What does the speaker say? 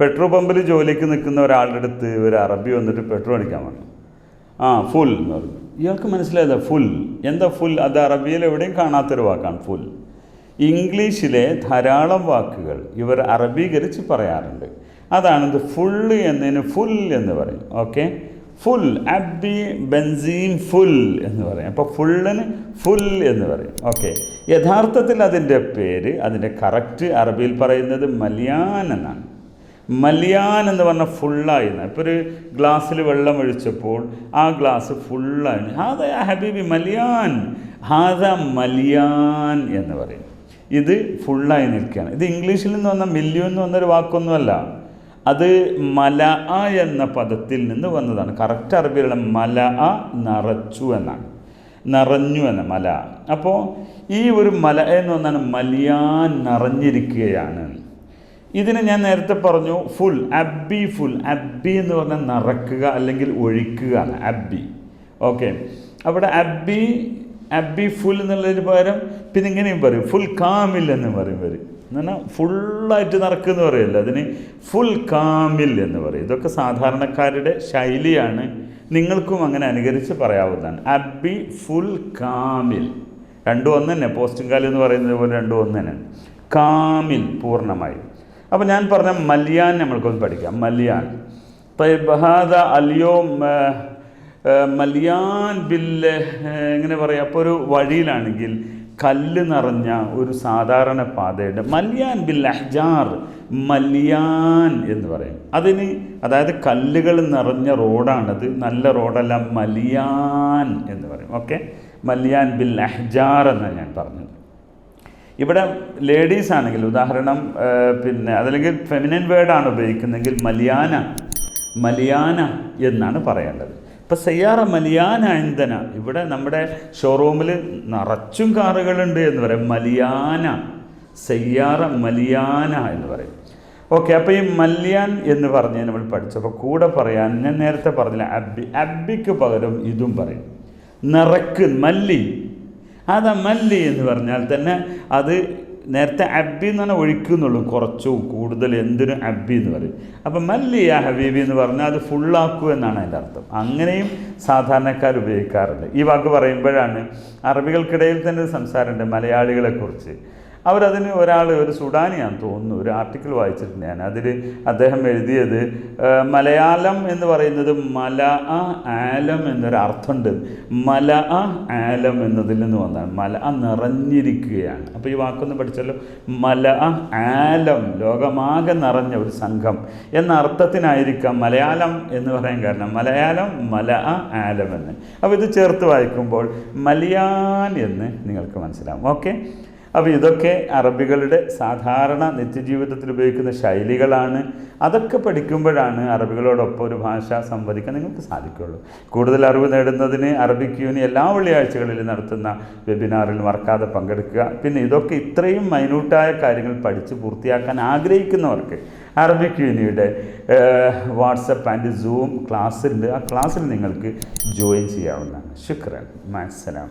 Petrol പമ്പിൽ ജോലിക്ക് നിൽക്കുന്ന ഒരാളുടെ അടുത്ത് ഒരു അറബി വന്നിട്ട് പെട്രോൾ അടിക്കാൻ പറഞ്ഞു. ആ ഫുൾ എന്ന് പറഞ്ഞു. ഇയാൾക്ക് മനസ്സിലായതാ ഫുൾ എന്താ ഫുൾ അത് അറബിയിൽ എവിടെയും കാണാത്തൊരു വാക്കാണ് ഫുൾ ഇംഗ്ലീഷിലെ ധാരാളം വാക്കുകൾ ഇവർ അറബീകരിച്ച് പറയാറുണ്ട്. അതാണ് ഫുള്ള് എന്നതിന് ഫുൾ എന്ന് പറയും. ഓക്കെ? ഫുൾ അബി ബെൻസീൻ ഫുൾ എന്ന് പറയും. അപ്പോൾ ഫുള്ളിന് ഫുൾ എന്ന് പറയും. ഓക്കെ? യഥാർത്ഥത്തിൽ അതിന്റെ പേര് അതിന്റെ കറക്റ്റ് അറബിയിൽ പറയുന്നത് മലിയാൻ എന്നാണ്. മലിയാൻ എന്ന് പറഞ്ഞാൽ ഫുള്ളായി ഇപ്പോൾ ഒരു ഗ്ലാസ്സിൽ വെള്ളം ഒഴിച്ചപ്പോൾ ആ ഗ്ലാസ് ഫുള്ളായി ഹാദ ഹബീബി മലിയാൻ. ഹാദ മലിയാൻ എന്ന് പറയും. ഇത് ഫുള്ളായി നിൽക്കുകയാണ്. ഇത് ഇംഗ്ലീഷിൽ നിന്ന് വന്ന മില്യൺ എന്ന് വന്നൊരു വാക്കൊന്നുമല്ല. അത് മല എന്ന പദത്തിൽ നിന്ന് വന്നതാണ്. കറക്റ്റ് അറബിയിലുള്ള മല നിറച്ചു എന്നാണ്. നിറഞ്ഞു എന്ന മല. അപ്പോൾ ഈ ഒരു മല എന്ന് പറഞ്ഞാൽ മലിയാൻ നിറഞ്ഞിരിക്കുകയാണ്. ഇതിന് ഞാൻ നേരത്തെ പറഞ്ഞു ഫുൾ അബ്ബി ഫുൽ അബ്ബി എന്ന് പറഞ്ഞാൽ നിറക്കുക അല്ലെങ്കിൽ ഒഴിക്കുക അബ്ബി ഓക്കെ അവിടെ അബ്ബി അബ്ബി ഫുൾ എന്നുള്ളതിന് പകരം പിന്നെ ഇങ്ങനെയും പറയും ഫുൾ കാമിൽ എന്ന് പറയും വരും എന്ന് പറഞ്ഞാൽ ഫുള്ളായിട്ട് നടക്കുമെന്ന് പറയല്ല അതിന് ഫുൾ കാമിൽ എന്ന് പറയും. ഇതൊക്കെ സാധാരണക്കാരുടെ ശൈലിയാണ്. നിങ്ങൾക്കും അങ്ങനെ അനുകരിച്ച് പറയാവുന്നതാണ്. അബ്ബി ഫുൾ കാമിൽ. രണ്ടും ഒന്ന് തന്നെ പോസ്റ്റും കാലം എന്ന് പറയുന്നത് പോലെ രണ്ടും ഒന്ന് തന്നെ കാമിൽ പൂർണമായും. അപ്പോൾ ഞാൻ പറഞ്ഞ മല്യാൻ നമ്മൾക്കൊന്ന് പഠിക്കാം. മല്യാൻ. തൈബാദ അലിയോ മല്യാൻ ബില്ല് എങ്ങനെ പറയാം? അപ്പോൾ ഒരു വഴിയിലാണെങ്കിൽ കല്ല് നിറഞ്ഞ ഒരു സാധാരണ പാതയുണ്ട്. മല്യാൻ ബിൽ അഹ്ജാർ മല്യാൻ എന്ന് പറയും. അതിന് അതായത് കല്ലുകൾ നിറഞ്ഞ റോഡാണത്. നല്ല റോഡല്ല മലിയാൻ എന്ന് പറയും. ഓക്കെ? മല്യാൻ ബിൽ അഹ്ജാർ എന്നാണ് ഞാൻ പറഞ്ഞത്. ഇവിടെ ലേഡീസ് ആണെങ്കിൽ ഉദാഹരണം പിന്നെ അതല്ലെങ്കിൽ ഫെമിനിൻ വേർഡാണ് ഉപയോഗിക്കുന്നതെങ്കിൽ മലിയാന മലിയാന എന്നാണ് പറയേണ്ടത്. ഇപ്പം സയ്യാറ മലിയാന എന്തന? ഇവിടെ നമ്മുടെ ഷോറൂമിൽ നിറച്ചും കാറുകളുണ്ട് എന്ന് പറയും. മലിയാന സയ്യാറ മലിയാന എന്ന് പറയും. ഓക്കെ അപ്പോൾ ഈ മല്യാൻ എന്ന് പറഞ്ഞ് നമ്മൾ പഠിച്ചു. അപ്പോൾ കൂടെ പറയാൻ ഞാൻ നേരത്തെ പറഞ്ഞില്ല അബ്ബി അബ്ബിക്ക് പകരം ഇതും പറയും. നിറക്ക് മല്ലി. അതാ മല്ലി എന്ന് പറഞ്ഞാൽ തന്നെ അത് നേരത്തെ അബ്ബി എന്ന് പറഞ്ഞാൽ ഒഴിക്കുന്നുള്ളൂ കുറച്ചു കൂടുതൽ എന്തിനും അബ്ബി എന്ന് പറയും. അപ്പം മല്ലി ആ ഹബീബി എന്ന് പറഞ്ഞാൽ അത് ഫുള്ളാക്കൂ എന്നാണ് അതിന്റെ അർത്ഥം. അങ്ങനെയും സാധാരണക്കാർ ഉപയോഗിക്കാറുണ്ട്. ഈ വാക്ക് പറയുമ്പോഴാണ് അറബികൾക്കിടയിൽ തന്നെ സംസാരമുണ്ട് മലയാളികളെക്കുറിച്ച്. അവരതിന് ഒരാൾ ഒരു സുഡാനിയാന്ന് തോന്നുന്നു. ഒരു ആർട്ടിക്കിൾ വായിച്ചിട്ടുണ്ട് ഞാൻ. അതിൽ അദ്ദേഹം എഴുതിയത് മലയാളം എന്ന് പറയുന്നത് മല അ ആലം എന്നൊരു അർത്ഥമുണ്ട്. മല അ ആലം എന്നതിൽ നിന്ന് വന്നതാണ്. മല അ നിറഞ്ഞിരിക്കുകയാണ്. അപ്പോൾ ഈ വാക്കൊന്ന് പഠിച്ചല്ലോ മല അ ആലം ലോകമാകെ നിറഞ്ഞ ഒരു സംഘം എന്ന അർത്ഥത്തിനായിരിക്കാം മലയാളം എന്ന് പറയാൻ കാരണം. മലയാളം മല അ ആലം എന്ന്. അപ്പോൾ ഇത് ചേർത്ത് വായിക്കുമ്പോൾ മലയാൻ എന്ന് നിങ്ങൾക്ക് മനസ്സിലാവും. ഓക്കെ? അപ്പോൾ ഇതൊക്കെ അറബികളുടെ സാധാരണ നിത്യജീവിതത്തിൽ ഉപയോഗിക്കുന്ന ശൈലികളാണ്. അതൊക്കെ പഠിക്കുമ്പോഴാണ് അറബികളോടൊപ്പം ഒരു ഭാഷ സംവദിക്കാൻ നിങ്ങൾക്ക് സാധിക്കുള്ളൂ കൂടുതൽ അറിവ് നേടുന്നതിന് അറബിക് യൂണി എല്ലാ വെള്ളിയാഴ്ചകളിലും നടത്തുന്ന വെബിനാറിൽ മറക്കാതെ പങ്കെടുക്കുക. പിന്നെ ഇതൊക്കെ ഇത്രയും മൈന്യൂട്ടായ കാര്യങ്ങൾ പഠിച്ച് പൂർത്തിയാക്കാൻ ആഗ്രഹിക്കുന്നവർക്ക് അറബിക് യൂണിയുടെ വാട്സപ്പ് ആൻഡ് സൂം ക്ലാസ്സുണ്ട്. ആ ക്ലാസ്സിൽ നിങ്ങൾക്ക് ജോയിൻ ചെയ്യാവുന്നതാണ്. ശുക്രൻ. മാസലാം